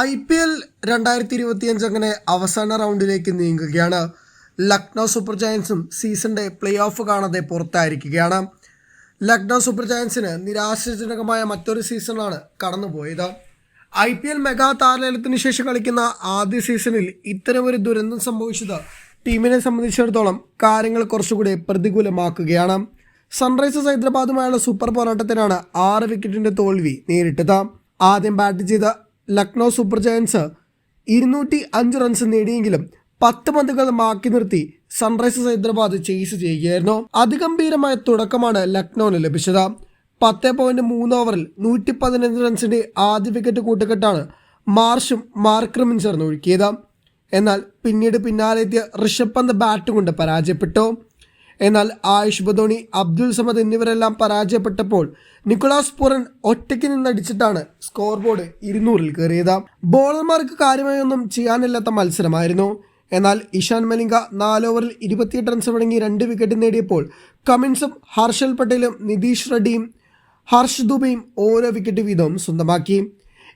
I P L രണ്ടായിരത്തി ഇരുപത്തിയഞ്ച് അങ്ങനെ അവസാന റൗണ്ടിലേക്ക് നീങ്ങുകയാണ്. ലക്നൗ സൂപ്പർ ജയൻസും സീസണിന്റെ പ്ലേ ഓഫ് കാണാതെ പുറത്തായിരിക്കുകയാണ്. ലക്നൗ സൂപ്പർ ജയൻസിന് നിരാശാജനകമായ മറ്റൊരു സീസണാണ് കടന്നുപോയത്. ഐ പി എൽ മെഗാ താരലേലത്തിന് ശേഷം കളിക്കുന്ന ആദ്യ സീസണിൽ ഇത്തരമൊരു ദുരന്തം സംഭവിച്ചത് ടീമിനെ സംബന്ധിച്ചിടത്തോളം കാര്യങ്ങൾ കുറച്ചുകൂടി പ്രതികൂലമാക്കുകയാണ്. സൺറൈസേഴ്സ് ഹൈദരാബാദുമായുള്ള സൂപ്പർ പോരാട്ടത്തിനാണ് ആറ് വിക്കറ്റിന്റെ തോൽവി നേരിട്ടത്. ആദ്യം ബാറ്റ് ചെയ്ത ലക്നൗ സൂപ്പർ ജയൻസ് ഇരുന്നൂറ്റി അഞ്ച് റൺസ് നേടിയെങ്കിലും പത്ത് പന്തുകൾ മാക്കി നിർത്തി സൺറൈസേഴ്സ് ഹൈദരാബാദ് ചേസ് ചെയ്യുകയായിരുന്നു. അതിഗംഭീരമായ തുടക്കമാണ് ലക്നൌവിന് ലഭിച്ചത്. പത്ത് പോയിന്റ് മൂന്ന് ഓവറിൽ നൂറ്റി പതിനഞ്ച് റൺസിന്റെ ആദ്യ വിക്കറ്റ് കൂട്ടുകെട്ടാണ് മാർഷും മാർക്രമും ചേർന്ന് ഒഴുക്കിയത് എന്നാൽ പിന്നീട് പിന്നാലെ എത്തിയ ഋഷഭ് പന്ത് ബാറ്റ് കൊണ്ട് പരാജയപ്പെട്ടു. എന്നാൽ ആയുഷ് ബദോണി അബ്ദുൽ സമദ് എന്നിവരെല്ലാം പരാജയപ്പെട്ടപ്പോൾ നിക്കോളാസ് പുറൻ ഒറ്റയ്ക്ക് നിന്നടിച്ചിട്ടാണ് സ്കോർ ബോർഡ് ഇരുന്നൂറിൽ കയറിയത്. ബോളർമാർക്ക് കാര്യമായൊന്നും ചെയ്യാനില്ലാത്ത മത്സരമായിരുന്നു. എന്നാൽ ഇഷാൻ മലിംഗ നാല് ഓവറിൽ ഇരുപത്തിയെട്ട് റൺസ് വഴങ്ങി രണ്ട് വിക്കറ്റ് നേടിയപ്പോൾ കമിൻസും ഹർഷൽ പട്ടേലും നിതീഷ് റെഡ്ഡിയും ഹർഷ് ദുബയും ഓരോ വിക്കറ്റ് വീതവും സ്വന്തമാക്കി.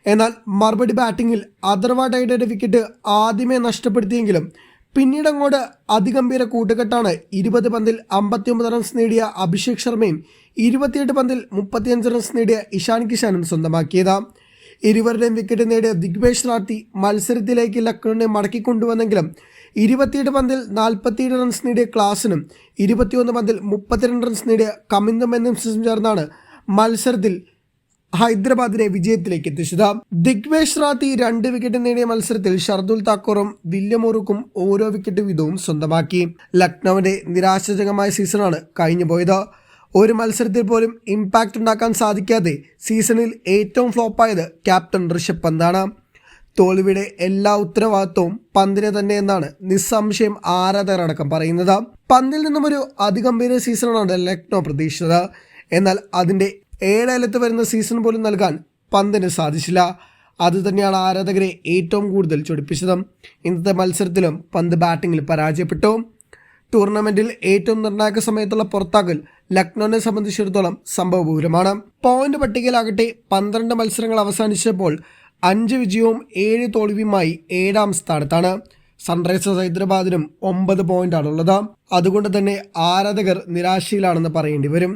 എന്നാൽ മറുപടി ബാറ്റിംഗിൽ അഥർവ ടൈഡയുടെ വിക്കറ്റ് ആദ്യമേ നഷ്ടപ്പെടുത്തിയെങ്കിലും പിന്നീട് അങ്ങോട്ട് അതിഗംഭീര കൂട്ടുകെട്ടാണ് ഇരുപത് പന്തിൽ അമ്പത്തിയൊമ്പത് റൺസ് നേടിയ അഭിഷേക് ശർമ്മയും ഇരുപത്തിയെട്ട് പന്തിൽ മുപ്പത്തിയഞ്ച് റൺസ് നേടിയ ഇഷാൻ കിഷാനും സ്വന്തമാക്കിയത്. ഇരുവരുടെയും വിക്കറ്റ് നേടിയ ദിഗ്വേഷ് റാത്തി മത്സരത്തിലേക്ക് ലക്നൌവിനെ മടക്കിക്കൊണ്ടുവന്നെങ്കിലും ഇരുപത്തിയെട്ട് പന്തിൽ നാൽപ്പത്തിയേഴ് റൺസ് നേടിയ ക്ലാസിനും ഇരുപത്തിയൊന്ന് പന്തിൽ മുപ്പത്തിരണ്ട് റൺസ് നേടിയ കമിന്ദും എന്നും ചേർന്നാണ് മത്സരത്തിൽ ഹൈദരാബാദിനെ വിജയത്തിലേക്ക് എത്തിച്ചത്. ദിഗ്വേഷ് റാത്തി രണ്ട് വിക്കറ്റ് നേടിയ മത്സരത്തിൽ ഷർദുൽ താക്കൂറും വില്യമോറുക്കും ഓരോ വിക്കറ്റ് വീതവും സ്വന്തമാക്കി. ലക്നൌവിന്റെ നിരാശാജനകമായ സീസണാണ് കഴിഞ്ഞുപോയത്. ഒരു മത്സരത്തിൽ പോലും ഇമ്പാക്റ്റ് ഉണ്ടാക്കാൻ സാധിക്കാതെ സീസണിൽ ഏറ്റവും ഫ്ലോപ്പായത് ക്യാപ്റ്റൻ ഋഷഭ് പന്താണ്. തോൽവിയുടെ എല്ലാ ഉത്തരവാദിത്വവും പന്തിനെ തന്നെ എന്നാണ് നിസ്സംശയം ആരാധകരടക്കം പറയുന്നത്. പന്തിൽ നിന്നും ഒരു അതിഗംഭീര സീസണാണ് ലക്നോ പ്രതീക്ഷിച്ചത്. എന്നാൽ അതിന്റെ ഏഴലത്ത് വരുന്ന സീസൺ പോലും നൽകാൻ പന്തിന് സാധിച്ചില്ല. അതുതന്നെയാണ് ആരാധകരെ ഏറ്റവും കൂടുതൽ ചൊടിപ്പിച്ചതും. ഇന്നത്തെ മത്സരത്തിലും പന്ത് ബാറ്റിങ്ങിൽ പരാജയപ്പെട്ടു. ടൂർണമെന്റിൽ ഏറ്റവും നിർണായക സമയത്തുള്ള പുറത്താക്കൽ ലക്നൌവിനെ സംബന്ധിച്ചിടത്തോളം സംഭവപൂരമാണ്. പോയിന്റ് പട്ടികയിലാകട്ടെ പന്ത്രണ്ട് മത്സരങ്ങൾ അവസാനിച്ചപ്പോൾ അഞ്ച് വിജയവും ഏഴ് തോൽവിയുമായി ഏഴാം സ്ഥാനത്താണ്. സൺറൈസേഴ്സ് ഹൈദരാബാദിനും ഒമ്പത് പോയിന്റാണുള്ളത്. അതുകൊണ്ട് തന്നെ ആരാധകർ നിരാശയിലാണെന്ന് പറയേണ്ടി വരും.